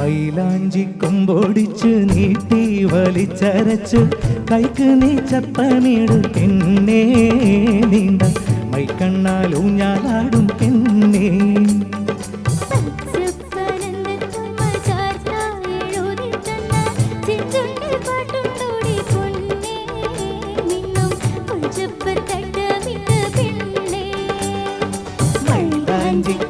മൈലാഞ്ചി കൊമ്പൊടിച്ച് നീട്ടി വലിച്ചരച്ച് കൈക്ക് നീ ചപ്പനീട് പെണ്ണേ നീണ്ട മൈക്കണ്ണാലും ഞാനാടും പെണ്ണേ.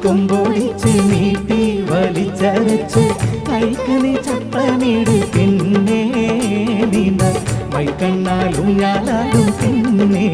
കൊമ്പൊടിച്ച് നീട്ടി വലിച്ചരച്ച് കൈക്ക് നീ ചപ്പനീട് പെണ്ണേ നീണ്ട മൈക്കണ്ണാൽ ഊഞ്ഞാലാടും പെണ്ണേ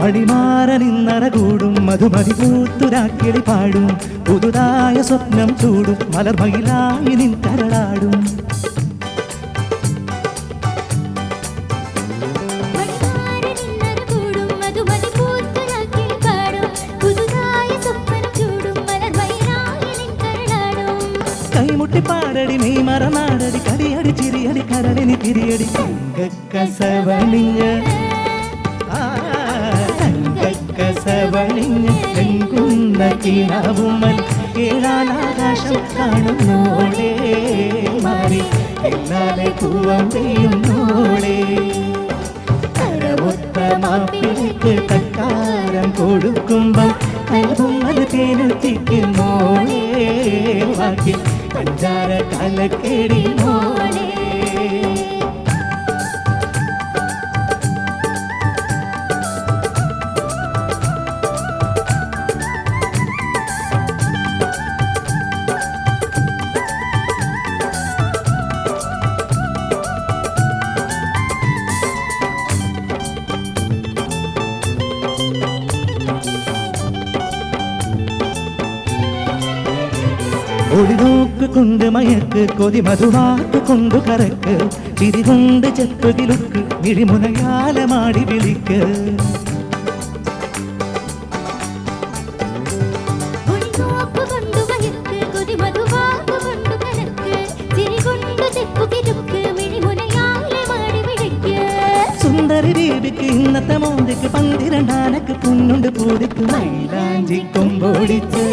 മടിമാറനിന്നറ കൂടും മധുമതി പൂത്തുരാക്കിളി പാടും പുതുതായ സ്വപ്നം ചൂടും മലർമയിലായി നിൻ കരളാടും. കൈമുട്ടി പാടടി നീ മറനാടടി കടിയടി ചിരിയടി കരളിനി തിരിയടി തങ്കക്കസവണിഞ്ഞ് തങ്കക്കസവണിഞ്ഞ് തെങ്കുന്ന കിണവുമൽ ഏഴാനാകാശം കാണുന്നോളേ മാറി എല്ലാലെ പൂവം പെയ്യുന്നോളേ കരവൊത്ത മാപ്പിളിക്ക് തക്കാരം കൊടുക്കുമ്പം കൽവും അത് തേനെത്തിക്കുന്നോളേ വാക്കി പഞ്ചാര കലക്കേടി മോളേ ഒളിനോക്ക് കൊണ്ട് മയക്ക് കൊതി മധുവാക്ക് കൊണ്ട് കറക്ക് ചിരി കൊണ്ട് ചെപ്പ് കിലുക്ക് മിഴിമുനയാലമാടി വിളിക്ക്. സുന്ദരി ദേവിക്ക് ഇന്നത്തെ മോന്തിക്ക് പന്തിരണ്ടാനക്ക് പൊന്നുണ്ട് പൂതിക്ക് മൈലാഞ്ചി കൊമ്പോടിച്ച്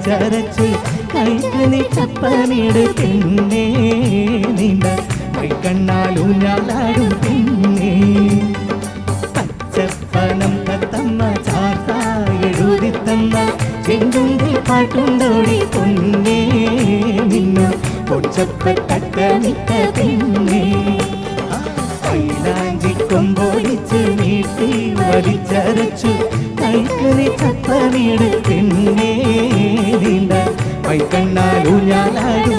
വലിച്ചരച്ച് കൈക്ക് നീ ചപ്പനീട് പെണ്ണേ കൈക്കണ്ണാലും ഞാളാടും പെണ്ണേ പച്ചപ്പനം തത്തമ്മ ചാത്ത എഴുതി തന്ന ചെങ്കുണ്ടി പാട്ടുണ്ടോടി പൊന്നേ നിന്നു. പൊച്ചപ്പ കട്ടമിട്ട പെണ്ണേ. കൊമ്പോടിച്ച് നീട്ടി വലിച്ചരച്ചു കൈക്കറി ചപ്പനീട് പെണ്ണേ നീണ്ട കൈക്കണ്ണാലൂഞ്ഞാലാടും പെണ്ണേ